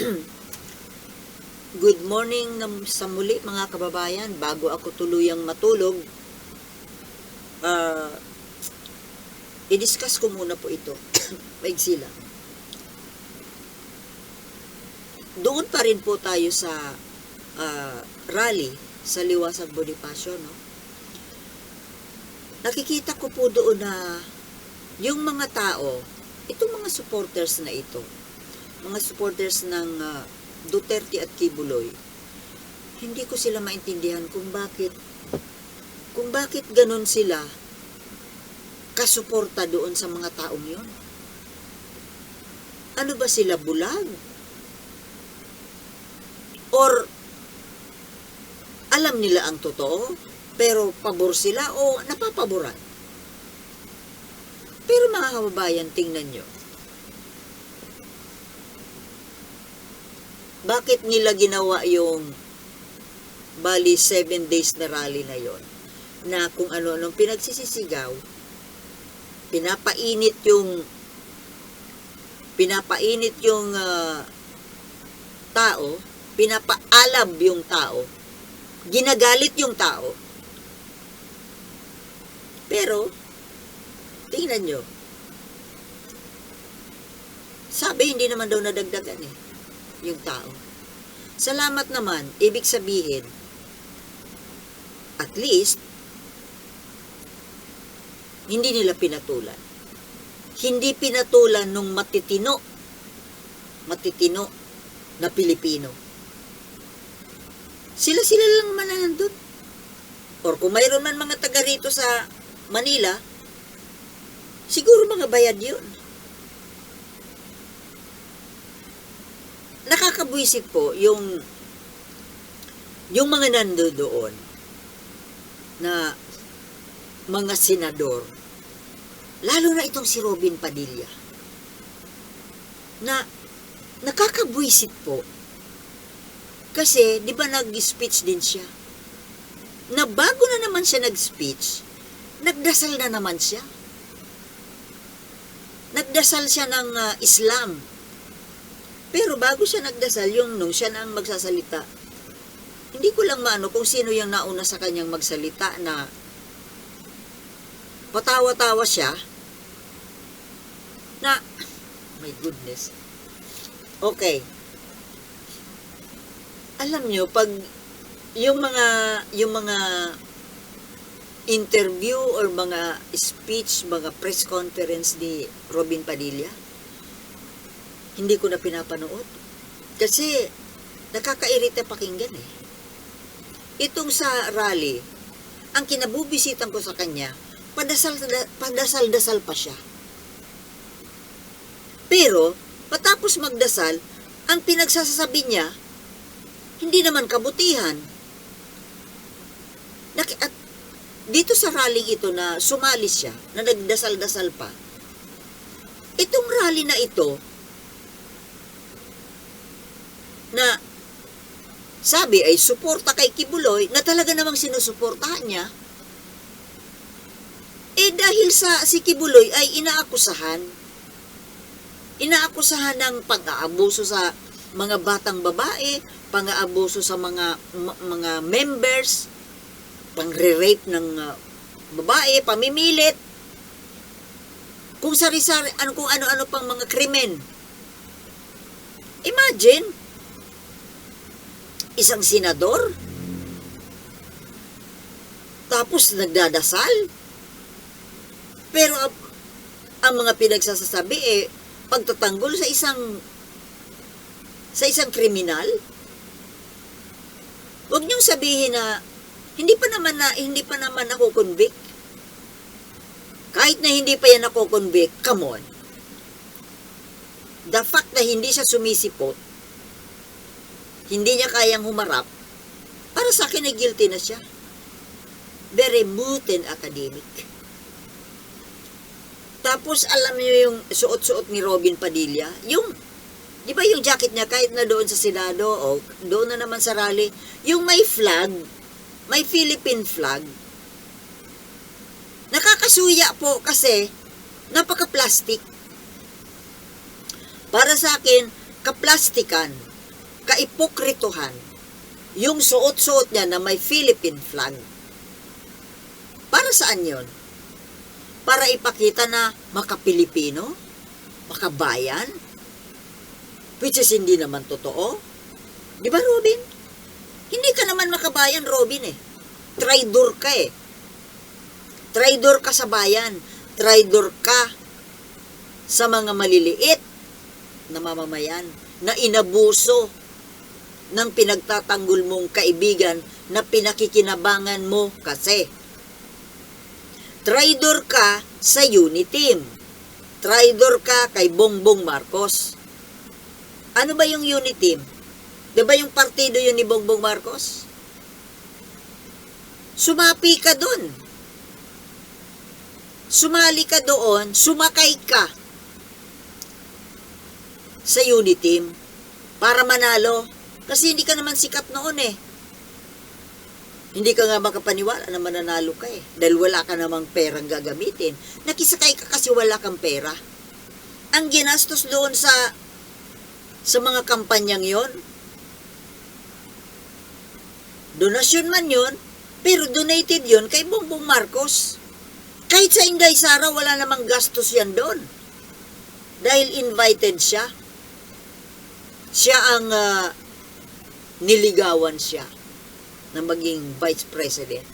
Good morning sa muli mga kababayan. Bago ako tuluyang matulog, ah, i-discuss ko muna po ito. Maigsi lang. Doon pa rin po tayo sa ah, rally sa Liwasag Bonifacio, no? Nakikita ko po doon na yung mga tao, itong mga supporters na ito, mga supporters ng ah, Duterte at Kibuloy, hindi ko sila maintindihan kung bakit kung bakit ganun sila kasuporta doon sa mga taong yon. Ano ba sila bulag? Or alam nila ang totoo, pero pabor sila o napapaboran? Pero mga kababayan, tingnan nyo. Bakit nila ginawa yung bali 7 days na rally na yon na kung ano-anong pinagsisisigaw, pinapainit yung pinapainit yung ah, tao, pinapaalab yung tao, ginagalit yung tao. Pero, tingnan nyo, sabi hindi naman daw nadagdagan eh, yung tao. Salamat naman, ibig sabihin, at least, hindi nila pinatulan. Hindi pinatulan nung matitino, matitino na Pilipino. Sila-sila lang na nandun. Or kung mayroon man mga taga rito sa Manila, siguro mga bayad yun. Nakakabwisit po yung yung mga nando doon na mga senador, lalo na itong si Robin Padilla, na nakakabwisit po. Kasi, di ba nag-speech din siya? Na bago na naman siya nag-speech, nagdasal na naman siya. Nagdasal siya ng ah, Islam. Pero bago siya nagdasal, yung nung siya na ang magsasalita, hindi ko lang maano kung sino yung nauna sa kanyang magsalita na patawa-tawa siya na my goodness. Okay. Alam nyo, pag yung mga yung mga interview or mga speech, mga press conference ni Robin Padilla, hindi ko na pinapanood. Kasi nakakairita pakinggan eh. Itong sa rally, ang kinabubisitan ko sa kanya, padasal, padasal-dasal pa siya. Pero, patapos magdasal, ang pinagsasabi niya, hindi naman kabutihan. Naki, at dito sa rally ito na sumali siya, na nagdasal-dasal pa, itong rally na ito, na sabi ay suporta kay Kibuloy, na talaga namang sinusuportahan niya, eh dahil sa si Kibuloy ay inaakusahan, inaakusahan ng pag-aabuso sa mga batang babae, pang-aabuso sa mga mga members, pangre-rape ng uh, babae, pamimilit, kung sari-sari, ano, kung ano-ano pang mga krimen. Imagine, isang senador, tapos nagdadasal, pero ang, mga pinagsasasabi eh, pagtatanggol sa isang sa isang kriminal, huwag niyong sabihin na hindi pa naman na hindi pa naman ako convict. Kahit na hindi pa yan ako convict, come on. The fact na hindi siya sumisipot, hindi niya kayang humarap, para sa akin ay guilty na siya. Very mutin academic. Tapos alam niyo yung suot-suot ni Robin Padilla, yung di ba yung jacket niya kahit na doon sa Senado o doon na naman sa rally, yung may flag, may Philippine flag. Nakakasuya po kasi napaka-plastic. Para sa akin, kaplastikan kaipokrituhan yung suot-suot niya na may Philippine flag. Para saan yon? Para ipakita na maka-Pilipino? Makabayan? Which is hindi naman totoo. Di ba, Robin? Hindi ka naman makabayan, Robin eh. Traidor ka eh. Traidor ka sa bayan. Traidor ka sa mga maliliit na mamamayan na inabuso ng pinagtatanggol mong kaibigan na pinakikinabangan mo kasi. Traidor ka sa Uniteam. Traidor ka kay Bongbong Marcos. Ano ba yung Uniteam? Di ba yung partido yun ni Bongbong Marcos? Sumapi ka doon. Sumali ka doon, sumakay ka sa Uniteam para manalo. Kasi hindi ka naman sikat noon eh. Hindi ka nga makapaniwala na mananalo ka eh. Dahil wala ka namang perang gagamitin. Nakisakay ka kasi wala kang pera. Ang ginastos doon sa sa mga kampanyang yon, donasyon man yon, pero donated yon kay Bongbong Marcos. Kahit sa Inday Sara, wala namang gastos yan doon. Dahil invited siya. Siya ang ah, niligawan siya na maging vice president.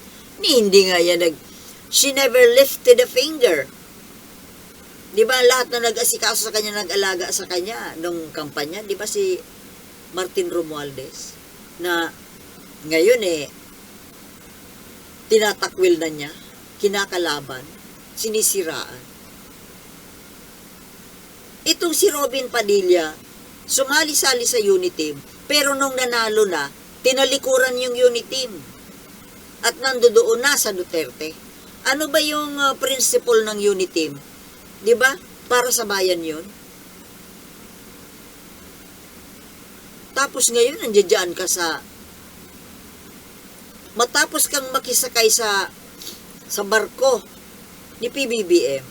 Ni hindi nga yan nag... She never lifted a finger. Di ba lahat na nag-asikaso sa kanya, nag-alaga sa kanya nung kampanya, di ba si Martin Romualdez na ngayon eh tinatakwil na niya, kinakalaban, sinisiraan. Itong si Robin Padilla, sumali-sali sa Uniteam, pero nung nanalo na, tinalikuran yung Uniteam. At nandoon na sa Duterte. Ano ba yung uh, principle ng Uniteam? 'Di ba? Para sa bayan 'yon. Tapos ngayon nandiyan ka sa matapos kang makisakay sa sa barko ni PBBM.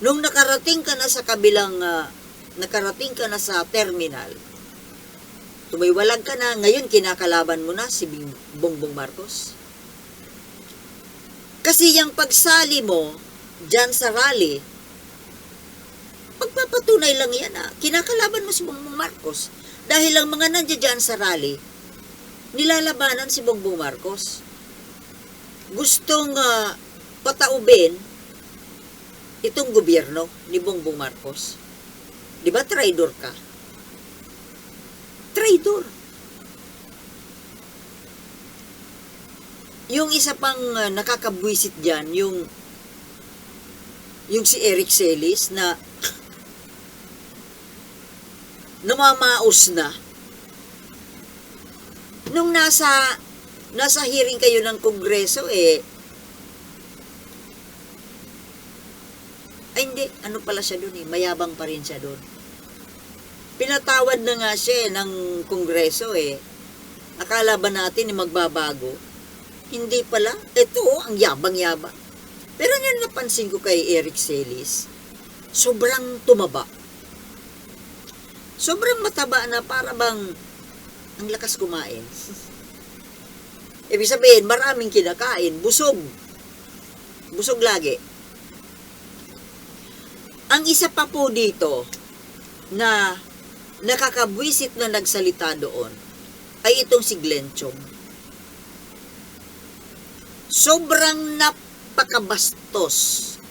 Nung nakarating ka na sa kabilang uh, nakarating ka na sa terminal, tumiwalag ka na, ngayon kinakalaban mo na si Bongbong Marcos. Kasi yung pagsali mo dyan sa rally, magpapatunay lang yan ah. Kinakalaban mo si Bongbong Marcos. Dahil ang mga nandiyan dyan sa rally, nilalabanan si Bongbong Marcos. Gustong ah, pataubin itong gobyerno ni Bongbong Marcos. Di ba traidor ka? Traidor. Yung isa pang uh, nakakabwisit dyan, yung yung si Eric Celis na namamaos na. Nung nasa nasa hearing kayo ng kongreso eh ay hindi, ano pala siya doon eh, mayabang pa rin siya doon. Pinatawad na nga siya eh, ng kongreso eh. Akala ba natin magbabago? Hindi pala. Ito, oh, ang yabang-yabang. Pero yun napansin ko kay Eric Celis, sobrang tumaba. Sobrang mataba na para bang ang lakas kumain. Ibig sabihin, maraming kinakain, busog. Busog lagi. Ang isa pa po dito na nakakabwisit na nagsalita doon ay itong si Glenn Chong. Sobrang napakabastos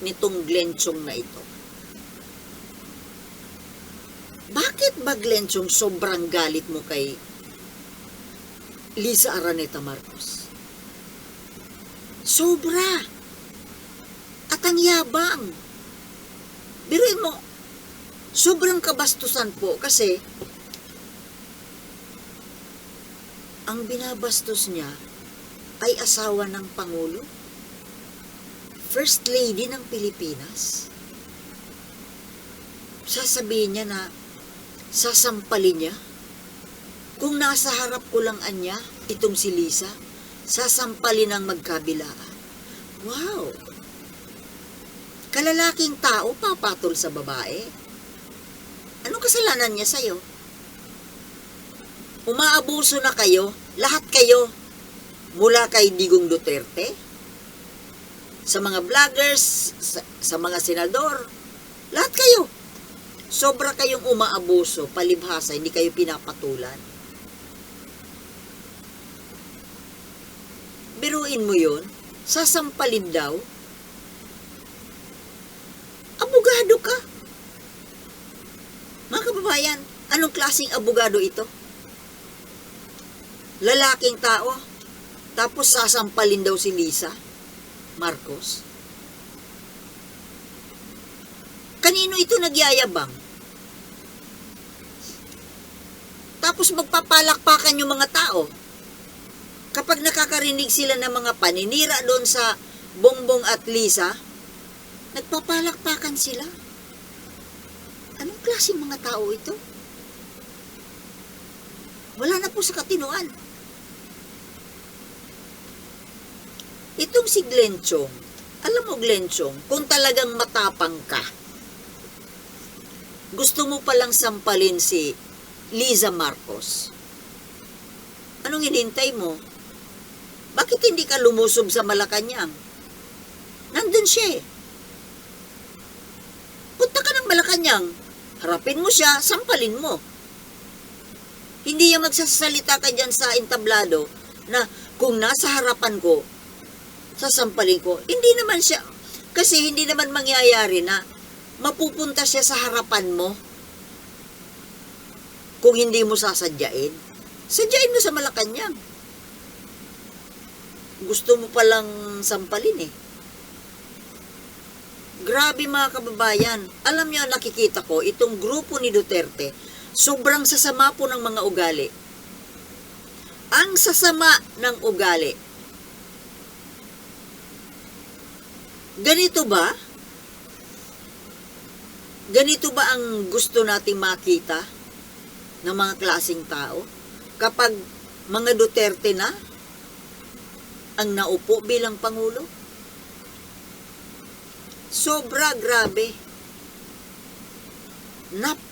nitong Glenn Chong na ito. Bakit ba Glenn Chong sobrang galit mo kay Lisa Araneta Marcos? Sobra! At ang yabang! Biruin mo, sobrang kabastusan po kasi ang binabastos niya ay asawa ng Pangulo. First Lady ng Pilipinas. Sasabihin niya na sasampalin niya. Kung nasa harap ko lang anya, itong si Lisa, sasampalin ang magkabilaan. Wow! Kalalaking tao papatol sa babae. Kasalanan niya sa'yo? Umaabuso na kayo, lahat kayo, mula kay Digong Duterte, sa mga vloggers, sa, sa mga senador, lahat kayo. Sobra kayong umaabuso, palibhasa, hindi kayo pinapatulan. Biruin mo yun, sasampalin daw, abogado ka. Mga kababayan, anong klaseng abogado ito? Lalaking tao, tapos sasampalin daw si Lisa Marcos. Kanino ito nagyayabang? Tapos magpapalakpakan yung mga tao. Kapag nakakarinig sila ng mga paninira doon sa Bongbong at Lisa, nagpapalakpakan sila. Anong klaseng mga tao ito? Wala na po sa katinuan. Itong si Glenn alam mo Glenn Chong, kung talagang matapang ka, gusto mo palang sampalin si Liza Marcos. Anong hinintay mo? Bakit hindi ka lumusob sa Malacanang? Nandun siya eh. Punta ka ng Malacanang. Harapin mo siya, sampalin mo. Hindi yung magsasalita ka dyan sa entablado na kung nasa harapan ko, sasampalin ko. Hindi naman siya, kasi hindi naman mangyayari na mapupunta siya sa harapan mo kung hindi mo sasadyain. Sadyain mo sa Malacanang. Gusto mo palang sampalin eh. Grabe mga kababayan. Alam niyo, nakikita ko, itong grupo ni Duterte, sobrang sasama po ng mga ugali. Ang sasama ng ugali. Ganito ba? Ganito ba ang gusto nating makita ng mga klasing tao? Kapag mga Duterte na ang naupo bilang Pangulo? Sobra grabe.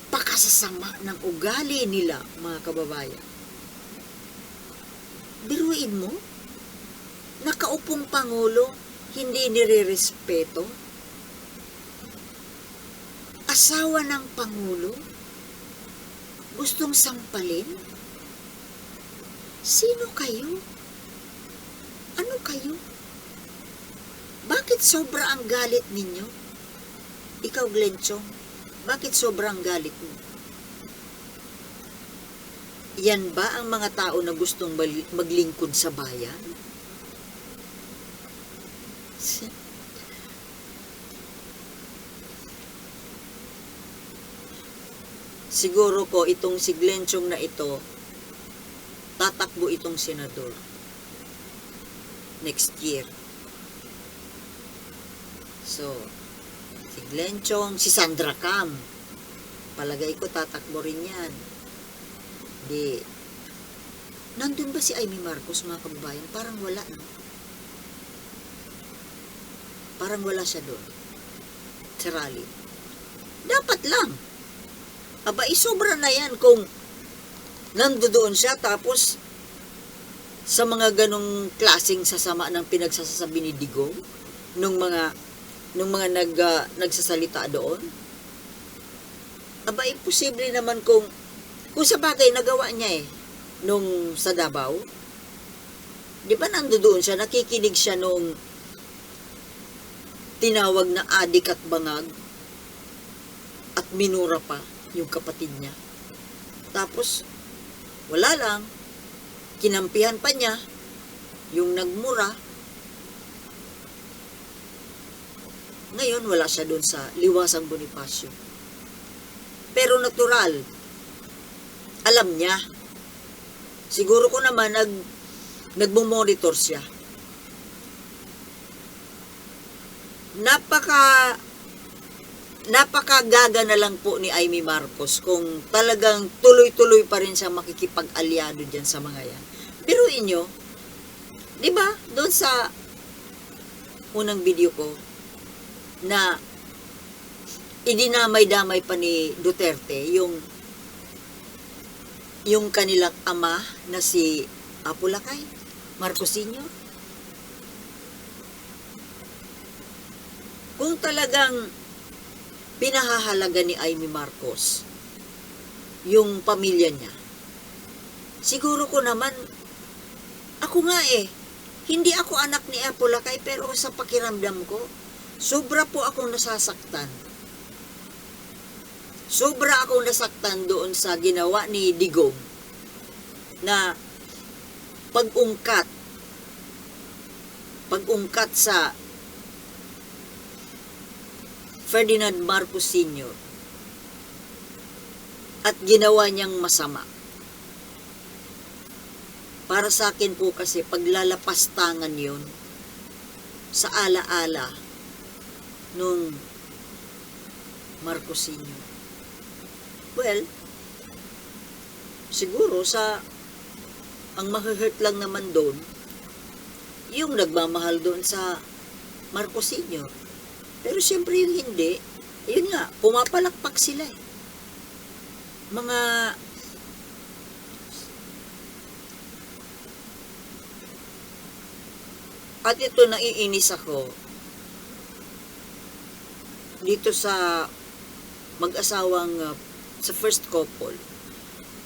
Napakasasama ng ugali nila, mga kababayan. Biruin mo, nakaupong Pangulo, hindi nire-respeto. Asawa ng Pangulo, gustong sampalin? Sino kayo? Ano kayo? Bakit sobra ang galit ninyo? Ikaw, Glenchong, bakit sobra ang galit mo? Yan ba ang mga tao na gustong maglingkod sa bayan? Siguro ko itong si Glenchong na ito, tatakbo itong senador next year. So, si Glenn si Sandra Cam. Palagay ko tatakbo rin yan. Di, nandun ba si Amy Marcos mga kababayan? Parang wala, no? Parang wala siya doon. Sa rally. Dapat lang. Aba, isobra na yan kung nandoon siya tapos sa mga ganong klasing sasama ng pinagsasabi ni Digong nung mga nung mga nag, ah, nagsasalita doon? Aba, imposible naman kung kung sa bagay nagawa niya eh nung sa Davao. Di ba nandoon siya, nakikinig siya nung tinawag na adik at bangag at minura pa yung kapatid niya. Tapos, wala lang, kinampihan pa niya yung nagmura. Ngayon, wala siya doon sa liwasang Bonifacio. Pero natural, alam niya. Siguro ko naman nag nagmo-monitor siya. Napaka napakagaga na lang po ni Amy Marcos kung talagang tuloy-tuloy pa rin siya makikipag-alyado dyan sa mga yan. Pero inyo, di ba, doon sa unang video ko, na idinamay-damay pa ni Duterte yung yung kanilang ama na si Apulakay, Marcos Sr. Kung talagang pinahahalaga ni Amy Marcos yung pamilya niya, siguro ko naman, ako nga eh, hindi ako anak ni Apulakay pero sa pakiramdam ko, sobra po akong nasasaktan. Sobra akong nasaktan doon sa ginawa ni Digong na pag-ungkat pag-ungkat sa Ferdinand Marcos Sr. at ginawa niyang masama. Para sa akin po kasi paglalapastangan yun sa alaala nung Marcos Sr. Well, siguro sa ang mahihurt lang naman doon yung nagmamahal doon sa Marcos Sr. Pero siyempre yung hindi, yun nga, pumapalakpak sila eh. Mga at ito naiinis ako dito sa mag-asawang uh, sa first couple.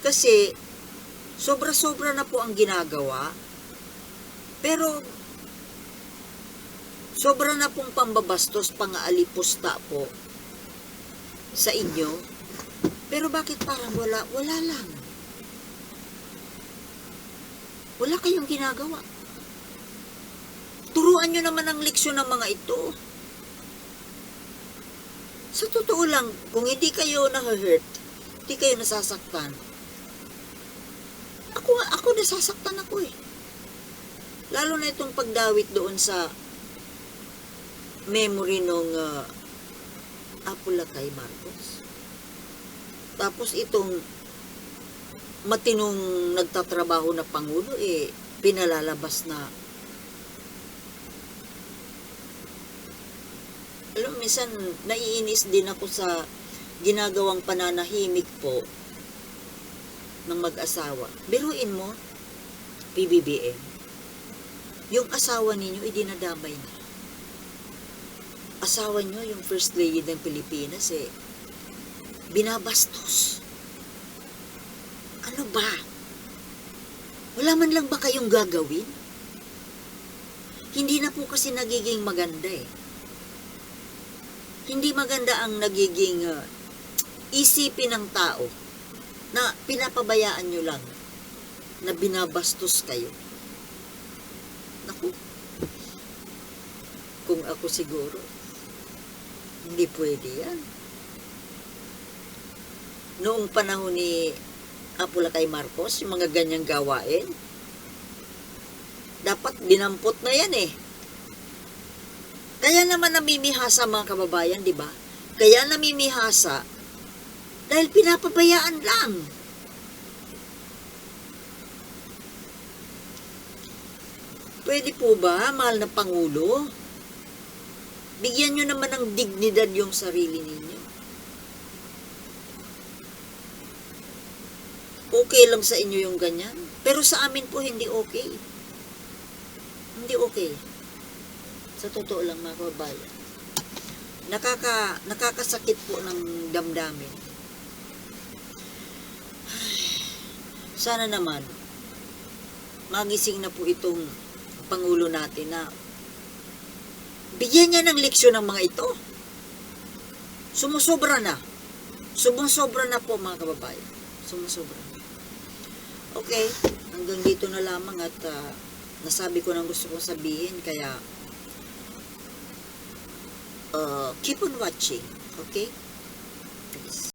Kasi sobra-sobra na po ang ginagawa. Pero sobra na pong pambabastos, pang-aalipusta po sa inyo. Pero bakit parang wala? Wala lang. Wala kayong ginagawa. Turuan nyo naman ang leksyon ng mga ito. Sa totoo lang, kung hindi kayo na-hurt, hindi kayo nasasaktan. Ako, ako nasasaktan ako eh. Lalo na itong pagdawit doon sa memory nung uh, Apula kay Marcos. Tapos itong matinong nagtatrabaho na Pangulo, eh, pinalalabas na mo, minsan naiinis din ako sa ginagawang pananahimik po ng mag-asawa. Biruin mo, PBBM, yung asawa ninyo, idinadamay na. Asawa nyo, yung first lady ng Pilipinas, eh, binabastos. Ano ba? Wala man lang ba kayong gagawin? Hindi na po kasi nagiging maganda eh hindi maganda ang nagiging uh, isipin ng tao na pinapabayaan nyo lang na binabastos kayo. Naku, kung ako siguro, hindi pwede yan. Noong panahon ni Apula kay Marcos, yung mga ganyang gawain, dapat dinampot na yan eh. Kaya naman namimihasa mga kababayan, di ba? Kaya namimihasa dahil pinapabayaan lang. Pwede po ba, mahal na Pangulo? Bigyan nyo naman ng dignidad yung sarili ninyo. Okay lang sa inyo yung ganyan. Pero sa amin po hindi okay. Hindi okay. Sa totoo lang mga kababayan. Nakaka, nakakasakit po ng damdamin. Sana naman, magising na po itong Pangulo natin na bigyan niya ng leksyon ng mga ito. Sumusobra na. Sumusobra na po mga kababayan. Sumusobra na. Okay, hanggang dito na lamang at ah, nasabi ko ng gusto kong sabihin kaya uh, keep on watching. Okay?